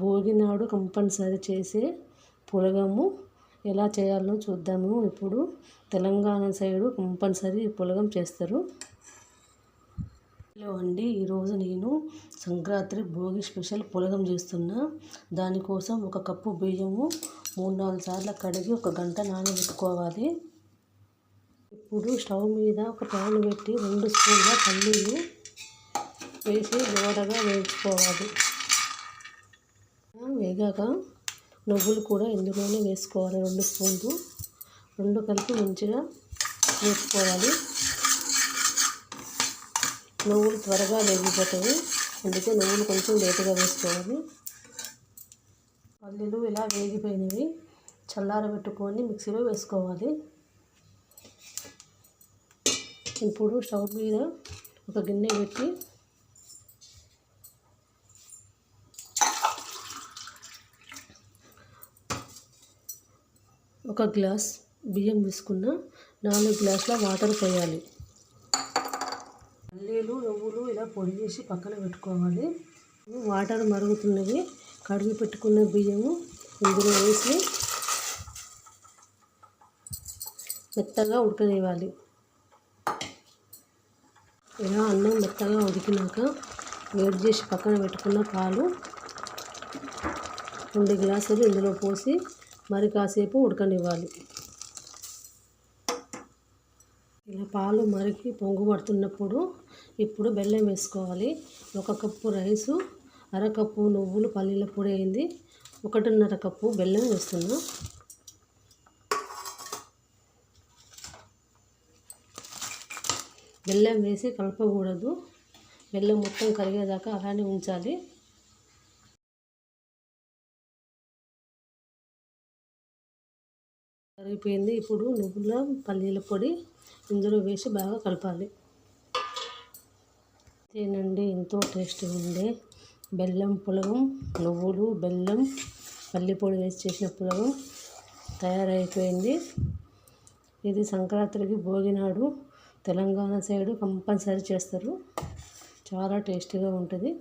భోగి నాడు కంపల్సరీ చేసే పులగము ఎలా చేయాలో చూద్దాము. ఇప్పుడు తెలంగాణ సైడు కంపల్సరీ పులగం చేస్తారు. హలో అండి ఈరోజు నేను సంక్రాంతి భోగి స్పెషల్ పులగం చేస్తున్నా. దానికోసం ఒక కప్పు బియ్యము మూడు నాలుగు సార్లు కడిగి ఒక గంట నానబెట్టుకోవాలి. ఇప్పుడు స్టవ్ మీద ఒక ప్యాన్ పెట్టి రెండు స్పూన్ల పల్లీలు వేసి దోడగా వేయించుకోవాలి. వేగాక నువ్వులు కూడా ఇందులోనే వేసుకోవాలి. రెండు స్పూన్లు. రెండు కలిపి మంచిగా వేసుకోవాలి. నువ్వులు త్వరగా వేగిపోతాయి. అందుకే నువ్వులు కొంచెం లేటుగా వేసుకోవాలి. పల్లీలు ఇలా వేగిపోయినవి చల్లారబెట్టుకొని మిక్సీలో వేసుకోవాలి. ఇప్పుడు స్టవ్ మీద ఒక గిన్నె పెట్టి ఒక గ్లాస్ బియ్యం తీసుకున్న నాలుగు గ్లాసుల వాటర్ పోయాలి. పల్లీలు నువ్వులు ఇలా పొడి చేసి పక్కన పెట్టుకోవాలి. వాటర్ మరుగుతున్నవి కడిగి పెట్టుకున్న బియ్యము ఇందులో వేసి మెత్తగా ఉడకనివ్వాలి. ఇలా అన్నం మెత్తగా ఉడికినాక వేడి చేసి పక్కన పెట్టుకున్న పాలు రెండు గ్లాసులు ఇందులో పోసి మరి కాసేపు ఉడకనివ్వాలి. ఇలా పాలు మరిగి పొంగు పడుతున్నప్పుడు ఇప్పుడు బెల్లం వేసుకోవాలి. ఒక కప్పు రైసు అరకప్పు నువ్వులు పల్లీల పొడి అయింది. ఒకటిన్నర కప్పు బెల్లం వేస్తున్నా. బెల్లం వేసి కలపకూడదు. బెల్లం మొత్తం కరిగేదాకా అలానే ఉంచాలి. కరిగిపోయింది. ఇప్పుడు నువ్వుల పల్లీల పొడి ఇందులో వేసి బాగా కలపాలి. తినండి ఎంతో టేస్టీగా ఉండే బెల్లం పులగం నువ్వులు బెల్లం పల్లి పొడి వేసి చేసిన పులగం తయారైపోయింది. ఇది సంక్రాంతికి భోగినాడు తెలంగాణ సైడు కంపల్సరీ చేస్తారు. చాలా టేస్టీగా ఉంటుంది.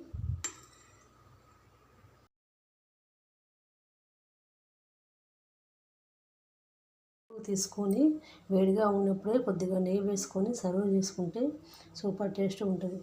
తీసుకొని వేడిగా ఉన్నప్పుడే కొద్దిగా నెయ్యి వేసుకొని సర్వ్ చేసుకుంటే సూపర్ టేస్ట్ ఉంటుంది.